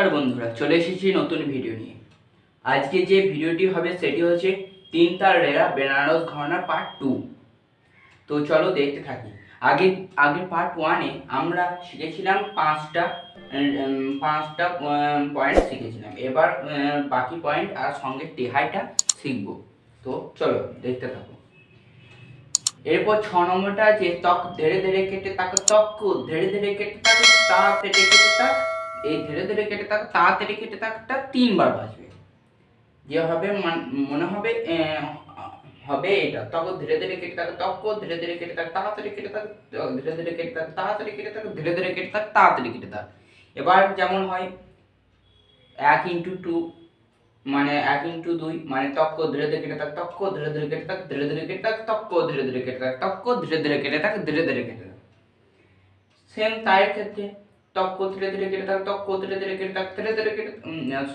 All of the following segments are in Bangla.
নমস্কার বন্ধুরা, চলে এসেছি নতুন ভিডিও নিয়ে। আজকে যে ভিডিওটি হবে সেটি হচ্ছে তিন তার রেরা বেনারস ঘরানা পার্ট টু তো চলো দেখতে থাকি। আগে আগে পার্ট ওয়ানে আমরা শিখেছিলাম পাঁচটা পাঁচটা পয়েন্ট শিখেছিলাম। এবার বাকি পয়েন্ট আর সঙ্গে টেহাইটা শিখব। তো চলো দেখতে থাকো। এরপর ছ নম্বরটা আছে, তক, ধীরে ধীরে কেটে তাকে, তক, ধীরে ধীরে কেটে তাকে তাড়াতাড়ি কেটে তাক এই ধীরে ধীরে কেটে তাক তাড়াতাড়ি কেটে তাকটা তিনবার বাজবে যে হবে মনে হবে হবে এটা তখন ধীরে ধীরে কেটে থাকে তক ধীরে ধীরে কেটে থাকে তাড়াতাড়ি কেটে থাকে ধীরে ধীরে কেটে থাকে তাড়াতাড়ি কেটে থাকে ধীরে ধীরে কেটে থাকে তাড়াতাড়ি কেটে থাকে এবার যেমন হয় এক ইন্টু টু মানে এক ইন্টু দুই মানে তক্ক ধীরে ধীরে কেটে থাক তক্ক ধীরে ধীরে কেটে থাক ধীরে ধীরে কেটে থাক তক্ক ধীরে ধীরে কেটে থাক তক্ক ধীরে ধীরে কেটে থাক ধীরে ধীরে কেটে থাক সেম তাইয়ের ক্ষেত্রে তক্ক ধীরে ধীরে কেটে থাক তক্ক ধীরে ধীরে কেটে থাক ধীরে ধীরে কেটে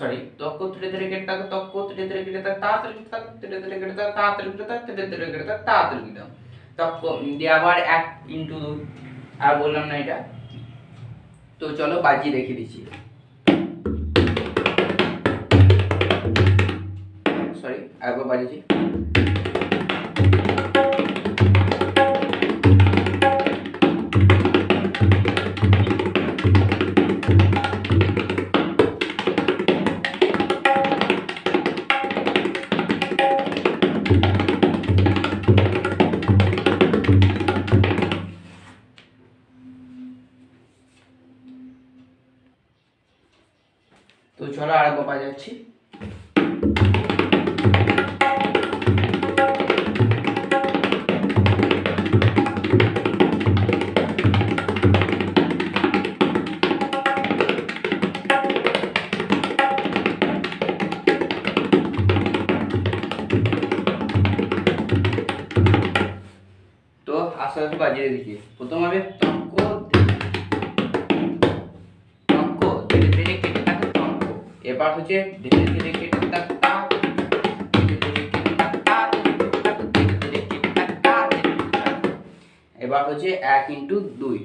সরি তক্ক ধীরে ধীরে কেটে থাক তক্ক ধীরে ধীরে কেটে থাক, তাড়াতাড়ি কেটে থাক ধীরে ধীরে কেটে থাক, তাড়াতাড়ি কেটে থাক ধীরে ধীরে কেটে থাক, তাড়াতাড়ি কেটে থাক। তক্ক দিয়ে আবার এক ইন্টু দুই আর বললাম না এটা। তো চলো বাজিয়ে রেখে দিচ্ছি। সরি একবার বাজিয়েছি। তো চলো আরেকবার বাজাচ্ছি তো আস্তে আস্তে বাজিয়ে দিচ্ছি। প্রথম হবে এবার হচ্ছে। এবার হচ্ছে এক ইন্টু দুই।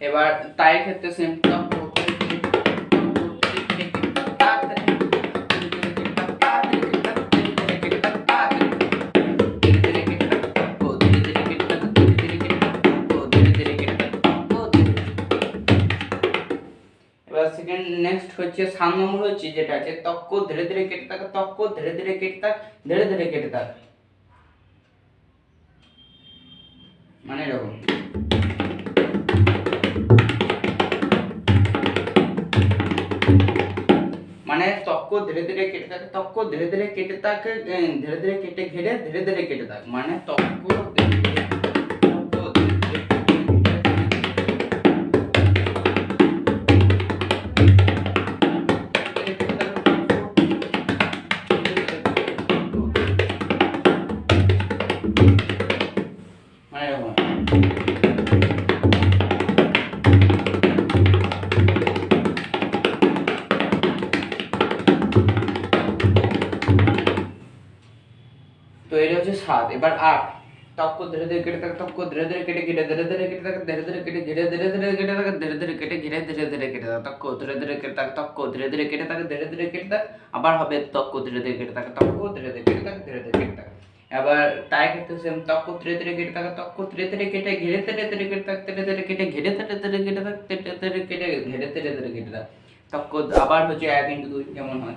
এবার তাই ক্ষেত্রে সেম নেক্সট হচ্ছে সাত নম্বর হচ্ছে যেটা আছে তক্ক, ধীরে ধীরে কেটে থাকে, তক্ক, ধীরে ধীরে কেটে থাক, ধীরে ধীরে কেটে থাক। মানে এরকম। মানে তক্ক, ধীরে ধীরে কেটে থাকে, তক্ক, ধীরে ধীরে কেটে থাকে ধীরে ধীরে কেটে ঘেরে, ধীরে ধীরে কেটে থাকে। মানে তক্ক, ধীরে সাত এবার আট তক্ক ধীরে ধীরে কেটে থাকে তক্ক ধীরে ধীরে কেটে কেটে ধীরে ধীরে কেটে থাকে ধীরে ধীরে কেটে ধীরে ধীরে ধীরে কেটে থাকে ধীরে ধীরে কেটে ঘিরে ধীরে ধীরে কেটে থাকে তক্ক ধীরে ধীরে কেটে থাকে তক্ক ধীরে ধীরে কেটে থাকে ধীরে ধীরে কেটে থাকে আবার হবে তক্ক ধীরে ধীরে কেটে থাকে তক্ক ধীরে ধীরে কেটে থাকে ধীরে ধীরে কেটে থাকে এবার তাই ক্ষেত্রে সেম তক্ক ধীরে ধীরে কেটে থাকে তক্ক ধীরে ধীরে কেটে ঘিরে ধীরে ধীরে কেটে থাকে ধীরে ধীরে কেটে ঘিরে ধীরে ধীরে কেটে থাকে ধীরে ধীরে কেটে ঘিরে ধীরে ধীরে কেটে থাকে তক্ক আবার হচ্ছে এক ইন্টু দুই যেমন হয়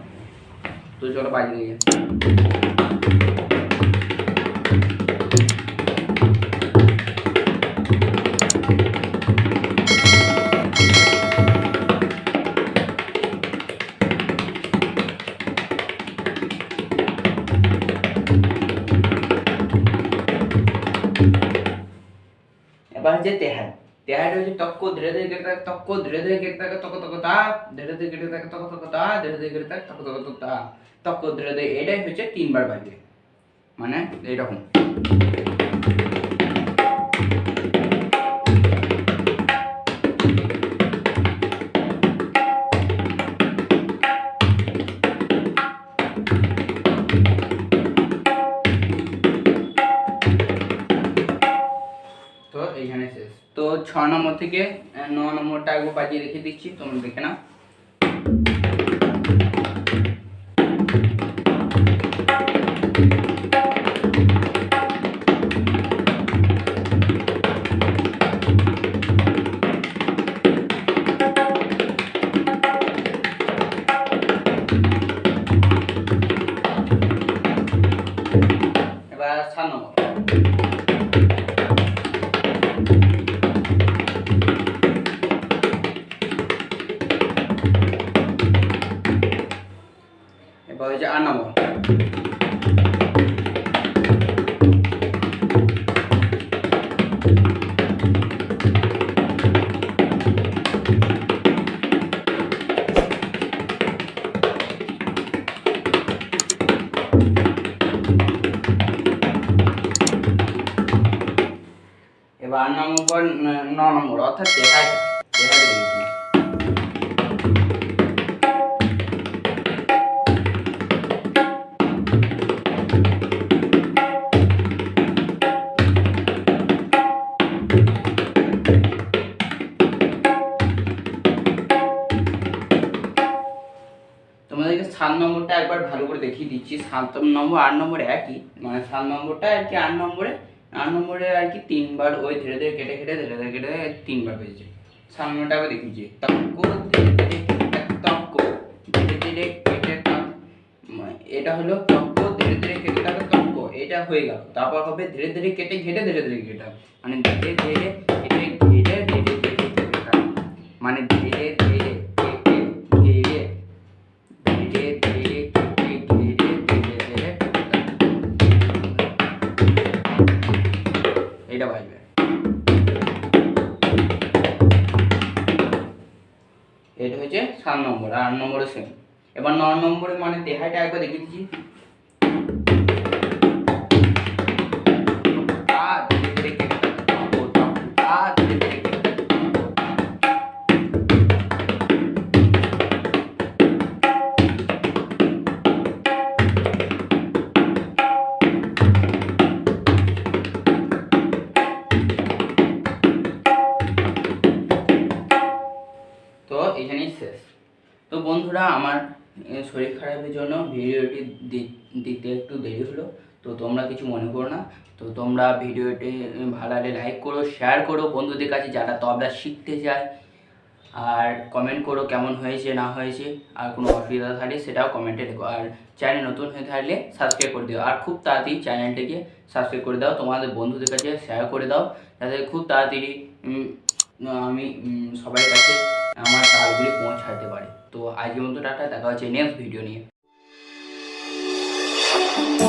তো চলো বাজিয়ে দিয়ে এবার হচ্ছে তেহার তেহার হচ্ছে তক্ক, ধীরে ধীরে কেটে থাকে, তক্ক, ধীরে ধীরে কেটে থাকে তক তক তা, ধীরে ধীরে কেটে থাকে তক তক ধীরে ধীরে কেটে থাকে তক তক তক তা, তক্ক, ধীরে ধীরে, এটাই হচ্ছে তিনবার বাজবে মানে এইরকম। তো এইখানে শেষ। তো ছ নম্বর থেকে ন নম্বরটা একবার বাজিয়ে রেখে দিচ্ছি, তোমরা দেখে নাও। এবার আট নম্বর পর ন- ন নম্বর অর্থাৎ তেহাটা তেহাটা সাত নম্বরটা একবার ভালো করে দেখিয়ে দিচ্ছি। সাত নম্বর, আট নম্বর একই। মানে সাত নম্বরটা আর কি আট নম্বরে আট নম্বরে আর কি তিনবার ওই ধীরে ধীরে কেটে কেটে, ধীরে ধীরে কেটে তিনবার হয়েছে সাত নম্বরটা আবার দেখিয়েছি ধীরে ধীরে মানে এটা হলো তক্কো ধীরে ধীরে কেটে টাকা তক্কো এটা হয়ে গেল। তারপর হবে ধীরে ধীরে কেটে ঘেটে, ধীরে ধীরে কেটে মানে ধীরে ধীরে ধীরে ধীরে মানে ধীরে ধীরে এবার ন নম্বরে মানে দেহাটা একবার দেখেছি দিচ্ছি। দিতে একটু দেরি হলো, তো তোমরা কিছু মনে করো না। তো তোমরা ভিডিওটি ভালো লাগলে লাইক করো শেয়ার করো বন্ধুদের কাছে যারা তবলা শিখতে চায়। আর কমেন্ট করো কেমন হয়েছে, না হয়েছে, আর কোনো অসুবিধা থাকলে সেটাও কমেন্টে লেখো আর চ্যানেল নতুন হয়ে থাকলে সাবস্ক্রাইব করে দিও। আর খুব তাড়াতাড়ি চ্যানেলটিকে সাবস্ক্রাইব করে দাও, তোমাদের বন্ধুদের কাছে শেয়ার করে দাও, যাতে খুব তাড়াতাড়ি আমি সবার কাছে আমার তালগুলি পৌঁছাতে পারে। তো আজকের মতো টাটা, দেখা হচ্ছে নেক্সট ভিডিও নিয়ে। Oh.